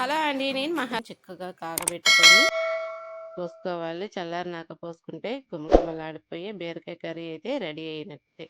Hello అండి. నేను మహా చిక్కగా కాగబెట్టుకొని పోసుకోవాలి చల్లారినాక పోసుకుంటే గుమగుమలాడిపోయి బీరకాయ కర్రీ అయితే రెడీ అయినట్టే.